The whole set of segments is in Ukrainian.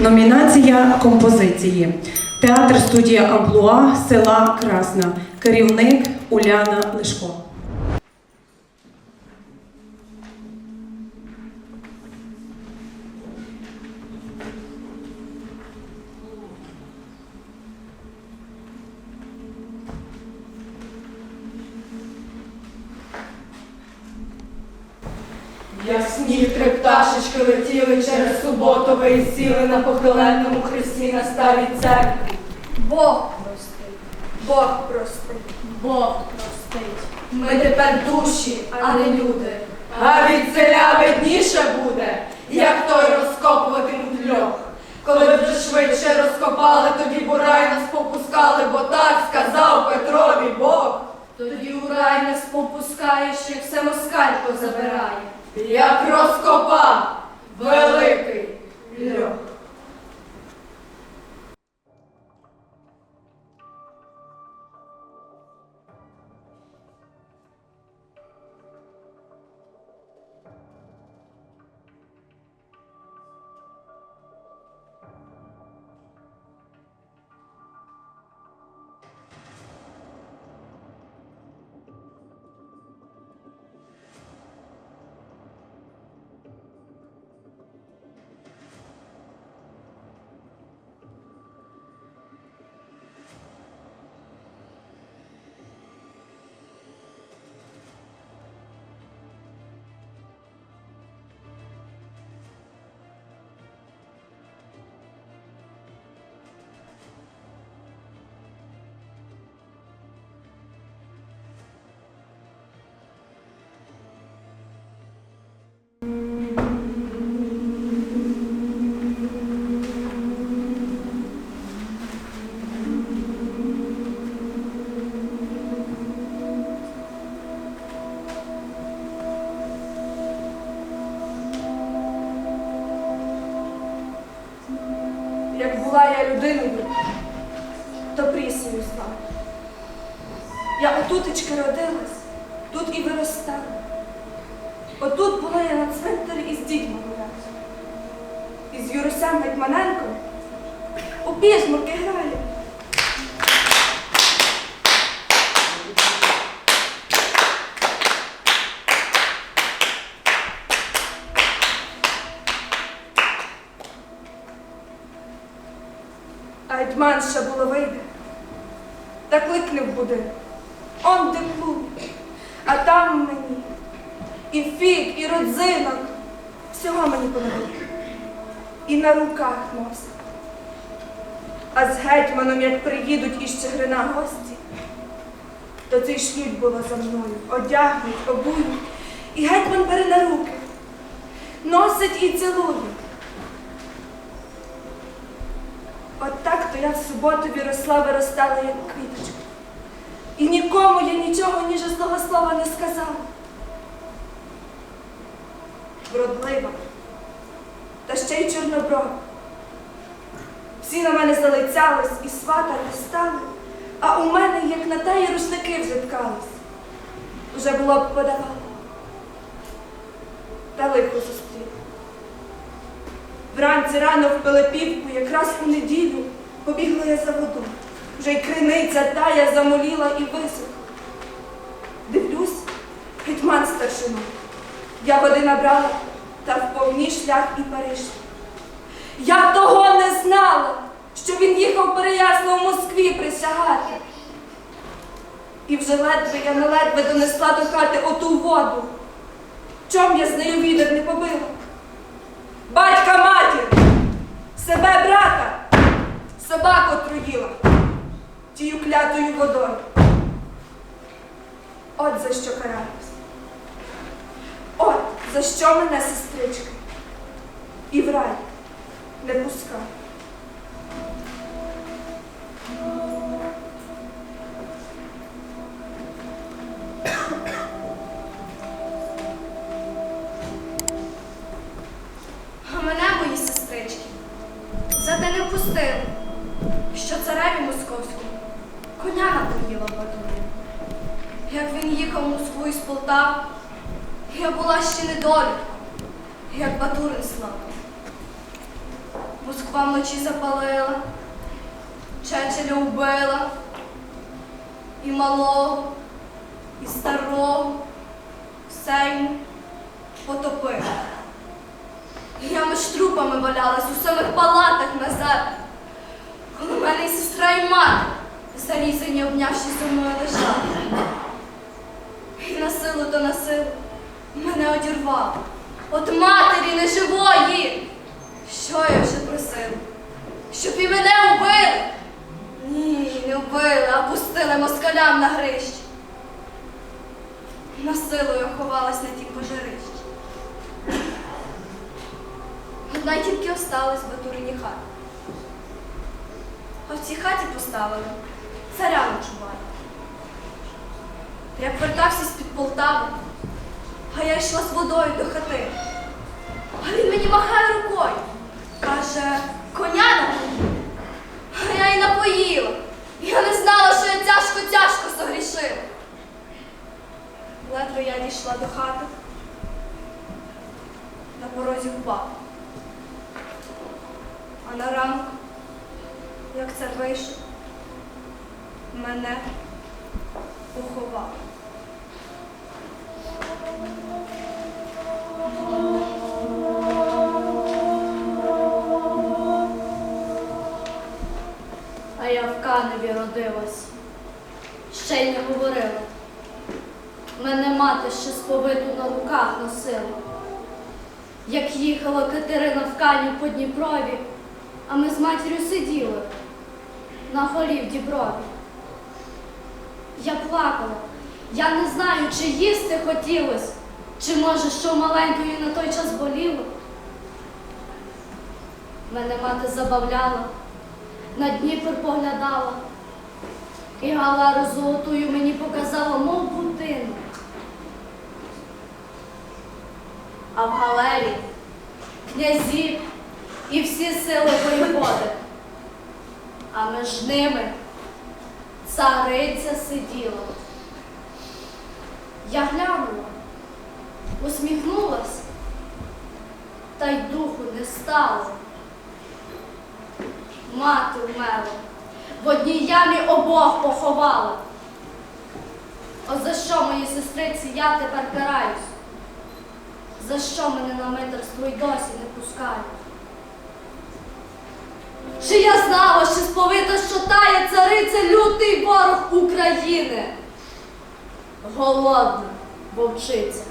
Номінація композиції. Театр студія Амплуа села Красна. Керівник Уляна Лешко. Як сніг три пташечки летіли через суботове і сіли на похиленному хресті на старій церкві. Бог простить, Бог простить, Бог простить. Ми тепер душі, а не люди. А від селя видніше буде, як той розкопуватимуть льох. Коли вже швидше розкопали, тоді б у рай нас попускали, бо так сказав Петрові Бог. Тоді у рай нас попускаєш, як все москалько забирає. Як розкопав то прісію звали. Я отутечки родилась, тут і виростала. Отут була я на цвинтарі із дітьми гуляти. Із Юрусем Гетьманенком у пізмурки граю. А Гетьман ще було вийде. Та кликнув буде. Он де клуб, а там мені і фік, і родзинок. Всього мені повели. І на руках носить. А з гетьманом, як приїдуть із Чигирина гості, то цей шлють було за мною, одягнуть, обують, і гетьман бере на руки, носить і цілує. От так то я в суботові росла, виростала, як квіточка. І нікому я нічого ніж злого слова не сказала. Вродлива, та ще й чорноброва. Всі на мене залицялись і сватати стали, а у мене, як на теї рушники вже ткались. Уже було б подавала. Та лихо зустріла. Вранці рано в Пилипівку, якраз у неділю, побігла я за водою. Вже й криниця тая замоліла і висохла. Дивлюсь, гетьман старшина. Я води набрала, та вповні шлях і перейшла. Я того не знала, що він їхав переясно в Москві присягати. І вже ледве я не ледве донесла до хати оту воду. Чом я з нею відер не побила? Батька матір, себе брата, собаку труїла тією клятою водою. От за що каралась. От за що мене, сестричка, і в рай не пускав. Була ще недолюбком, як Батурин слава. Москва вночі запалила, Чечеля вбила, і малого, і старого, все йому потопила. І Я між трупами валялась у самих палатах назад. Коли мене і сестра, і мати, зарізані, обнявшись зі мною лежали. І на силу то на силу мене одірвало. От матері неживої. Що я вже просила? Щоб і мене вбили? Ні, не вбили, а пустили москалям на грищі. На силу я ховалась на ті пожарищі. Одна тільки осталась в Батурині хаті. А в цій хаті поставили царя ночувати. Як вертався з-під Полтави, а я йшла з водою до хати. А він мені махає рукою. Каже, коня напої. А я й напоїла. Я не знала, що я тяжко-тяжко согрішила. Ледве я дійшла до хати. На порозі впав. А на ранок, як це вийшло, мене поховав. Каневі родилась, ще й не говорила. Мене мати ще сповиту на руках носила. Як їхала Катерина в Канів по Дніпрові, а ми з матір'ю сиділи на горі в Діброві. Я плакала, я не знаю, чи їсти хотілось, чи може, що маленькою на той час боліло. Мене мати забавляла на Дніпр поглядала. І галеру золотую мені показала, мов будинок. А в галері князі і всі сили воєводи. А між ними цариця сиділа. Я глянула, усміхнулась, та й духу не стало. Мати вмерла, в одній ямі обох поховала. От за що моїй сестриці я тепер караюсь? За що мене на митерство й досі не пускають? Чи я знала, що сповита, що тая цариця лютий ворог України? Голодна вовчиця.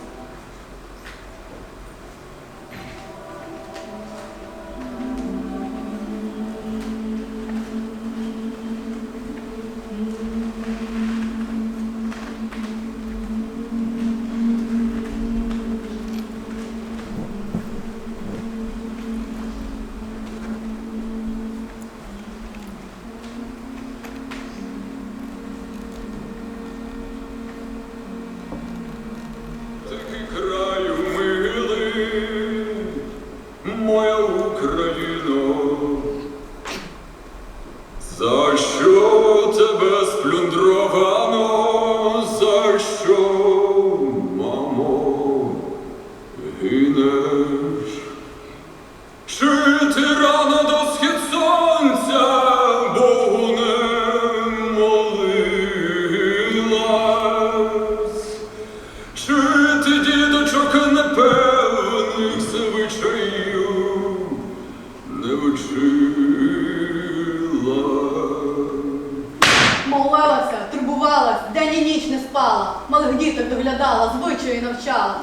Діток доглядала, звичаї навчала.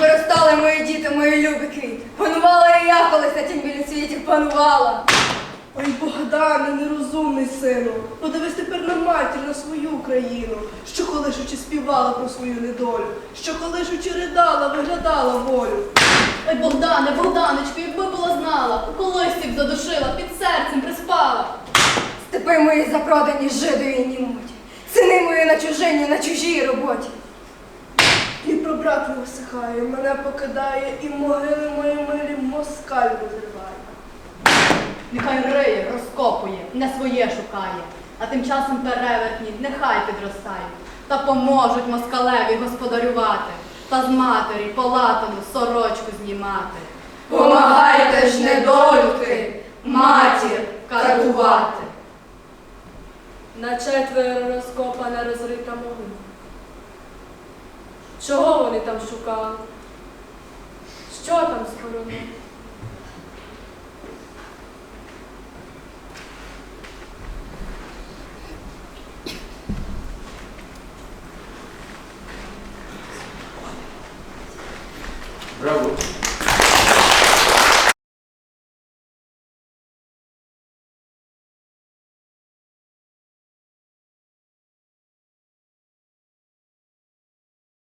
Виростали мої діти, мої любі квіти. Панувала і я колись на тім білім світі панувала. Ой, Богдане, нерозумний сину, подивись тепер на матір, на свою Україну, що колишучи співала про свою недолю, що колишучи ридала, виглядала волю. Ой, Богдане, Богданочко, якби була знала, у б задушила, під серцем приспала. Степи мої запродані жидові німуть. Сини мої на чужині, на чужій роботі. Брат висихає, мене покидає, і могили мої милі москаль розриває. Нехай риє, розкопує, не своє шукає, а тим часом перевертні нехай підростають, та поможуть москалеві господарювати, та з матері палатану сорочку знімати. Помагайте ж, недолюдки, Чого вони там шукали? Що там скоронили. Браво!